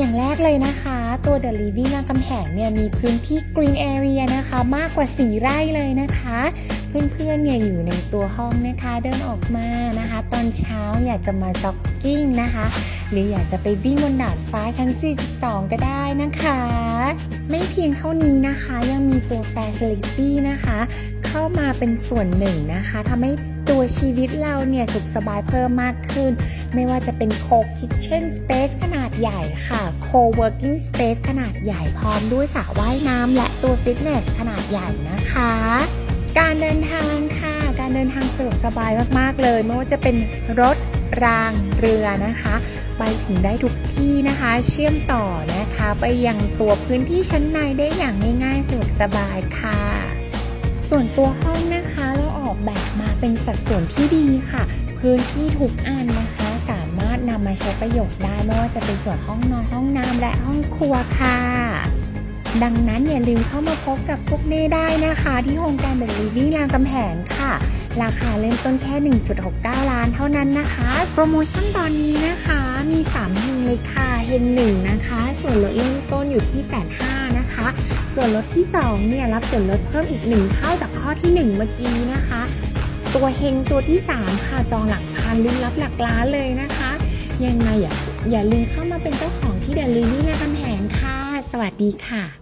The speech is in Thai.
อย่างแรกเลยนะคะ ตัว The Living รามคำแหงเนี่ยมีพื้นที่ Green Area นะคะ มากกว่า 4 ไร่เลยนะคะ เพื่อนๆเนี่ยอยู่ในตัวห้องนะคะเดินออกมานะคะ ตอนเช้าอยากจะมาจ็อกกิ้งนะคะ หรืออยากจะไปวิ่งบนดาดฟ้าชั้น 42 ก็ได้นะคะ ไม่เพียงเท่านี้นะคะยังมีตัว Facility นะคะ เข้ามาเป็นส่วนหนึ่งนะคะทำให้ ตัวชีวิตเราเนี่ยสุขสบายเพิ่มมากขึ้น ไม่ว่าจะเป็น Co-Kitchen Space ขนาดใหญ่ค่ะ Co-Working Space ขนาดใหญ่พร้อมด้วยสระว่ายน้ำและตัวฟิตเนสขนาดใหญ่นะคะ การเดินทางค่ะ การเดินทางสะดวกสบายมากๆเลย ไม่ว่าจะเป็นรถรางเรือนะคะ ไปถึงได้ทุกที่นะคะ เชื่อมต่อนะคะ ไปยังตัวพื้นที่ชั้นในได้อย่างง่ายๆสะดวกสบายค่ะ ส่วนตัวห้อง ออกแบบมาเป็นสัดส่วนที่ดีค่ะ พื้นที่ทุกอันนะคะสามารถนำมาใช้ประโยชน์ได้ไม่ว่าจะเป็นส่วนห้องนอนห้องน้ำและห้องครัวค่ะ ดังนั้นอย่าลืมเข้ามาพบกับพวกเน่ได้นะคะ ที่โครงการ The Living รามคำแหงค่ะ ราคาเริ่มต้นแค่ 1.69 ล้านเท่านั้นนะคะ โปรโมชั่นตอนนี้นะคะมี3เฮงเลยค่ะเฮงหนึ่งนะคะ ส่วนลดเริ่มต้นอยู่ที่แสนห้านะคะ ส่วนลดที่2เนี่ยรับส่วนลดเพิ่มอีก 1 เท่าจากข้อที่ 1 เมื่อกี้นะคะ ตัวเฮงตัวที่ 3 ค่ะจองหลักพันลุ้นรับหลักล้านเลยนะคะ ยังไงอย่าอย่าลืมเข้ามาเป็นเจ้าของที่เดลิลี่ในกำแหงค่ะ สวัสดีค่ะ